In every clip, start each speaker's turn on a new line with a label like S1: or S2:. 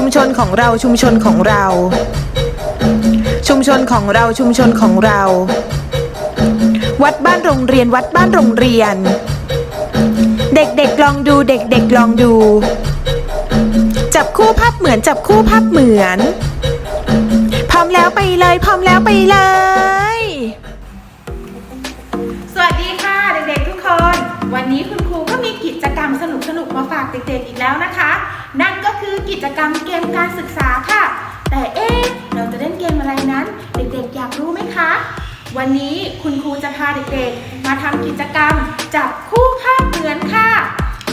S1: ชุมชนของเราชุมชนของเรา ชุมชนของเราชุมชนของเรา วัดบ้านโรงเรียนวัดบ้านโรงเรียน เด็กๆลองดูเด็กๆลองดู จับคู่ภาพเหมือนจับคู่ภาพเหมือน พร้อมแล้วไปเลยพร้อมแล้วไปเลย
S2: สวัสดีค่ะเด็กๆทุกคน วันนี้คุณครูก็มีกิจกรรมสนุกๆมาฝากเด็กๆอีกแล้วนะคะ นั่นก็คือ กิจกรรมเกมการศึกษาค่ะ แต่เอ๊ะเราจะเล่นเกมอะไรนั้น เด็กๆ อยากรู้ไหมคะ วันนี้คุณครูจะพาเด็กๆ มาทำกิจกรรมจับคู่ภาพเหมือนค่ะ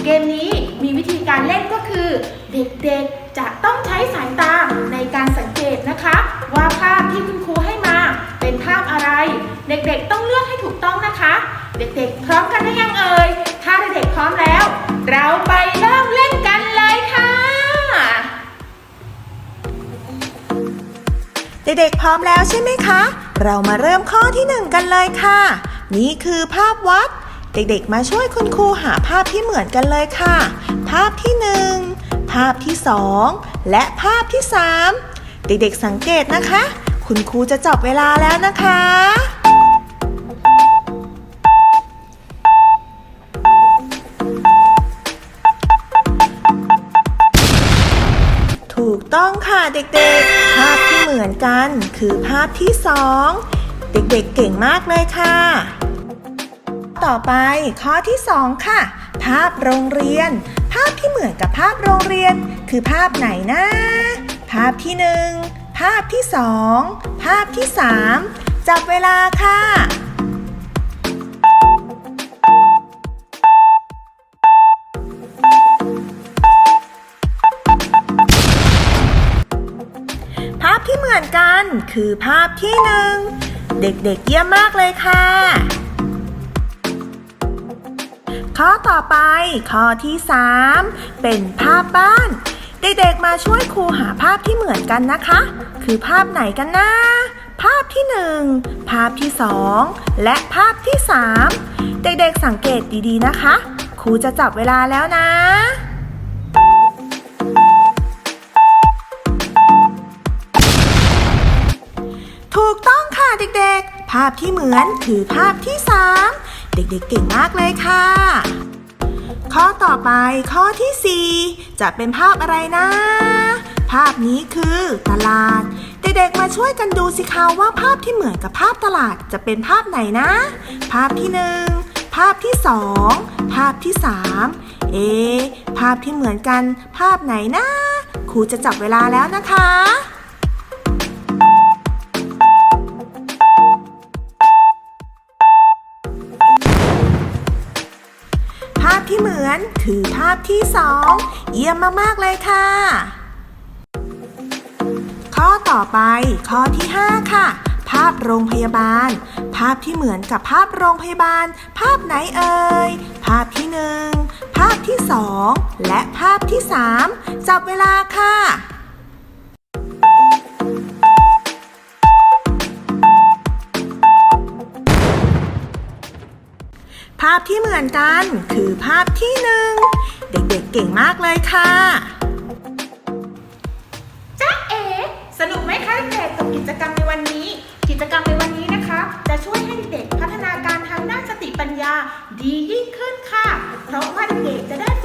S2: เกมนี้มีวิธีการเล่นก็คือ เด็กๆจะต้องใช้สายตาในการสังเกตนะคะ ว่าภาพที่คุณครูให้มาเป็นภาพอะไร เด็กๆต้องเลือกให้ถูกต้องนะคะ เด็กๆ พร้อมกันหรือยังเอ่ยถ้าเด็กๆพร้อมแล้ว เราไปเริ่มเล่น เด็
S1: กๆพร้อมแล้วใช่ไหมคะ เรามาเริ่มข้อที่หนึ่งกันเลยค่ะ นี่คือภาพวัด เด็กๆ มาช่วยคุณครูหาภาพที่เหมือนกันเลยค่ะ ภาพที่หนึ่งภาพที่สองและภาพที่สามเด็กๆสังเกตนะคะ คุณครูจะจับเวลาแล้วนะคะ ต้องค่ะเด็กๆ ภาพที่เหมือนกันคือภาพที่สองเด็กๆเก่งมากเลยค่ะ ต่อไปข้อที่สองค่ะ ภาพโรงเรียน ภาพที่เหมือนกับภาพโรงเรียน คือภาพไหนนะ ภาพที่หนึ่งภาพที่สองภาพที่สามจับเวลาค่ะ คือภาพที่หนึ่ง เด็กๆเยี่ยมมากเลยค่ะ ข้อต่อไป ข้อที่ 3 เป็นภาพบ้าน เด็กๆมาช่วยครูหาภาพที่เหมือนกันนะคะ คือภาพไหนกันนะ ภาพที่ 1 ภาพที่ 2 และภาพที่ 3 เด็กๆสังเกตดีๆนะคะ ครูจะจับเวลาแล้วนะาพที่เหมือนคือภาพที่ 3 เด็กๆเก่งมากเลยค่ะ ข้อต่อไปข้อที่ 4 จะเป็นภาพอะไรนะ ภาพนี้คือตลาด เด็กๆมาช่วยกันดูสิคะว่าภาพที่เหมือนกับภาพตลาดจะเป็นภาพไหนนะ ภาพที่ 1 ภาพที่ 2 ภาพที่ 3 เอภาพที่เหมือนกัน ภาพไหนนะครูจะจับเวลาแล้วนะคะาพที่เหมือนคือภาพที่สองเยี่ยมมากๆเลยค่ะ ข้อต่อไปข้อที่ 5 ค่ะ ภาพโรงพยาบาล ภาพที่เหมือนกับภาพโรงพยาบาล ภาพไหนเอ่ย ภาพที่หนึ่งภาพที่สองและภาพที่สามจับเวลาค่ะาพที่เหมือนกัน คือภาพที่หนึ่งเด็กๆเก่งมากเลยค่ะ
S2: จ๊ะเอ๋สนุกไหมคะเด็กกับกิจกรรมในวันนี้ กิจกรรมในวันนี้นะคะ จะช่วยให้เด็กพัฒนาการทางด้านสติปัญญาดียิ่งขึ้นค่ะ เพราะว่าเด็กจะได้ฝึ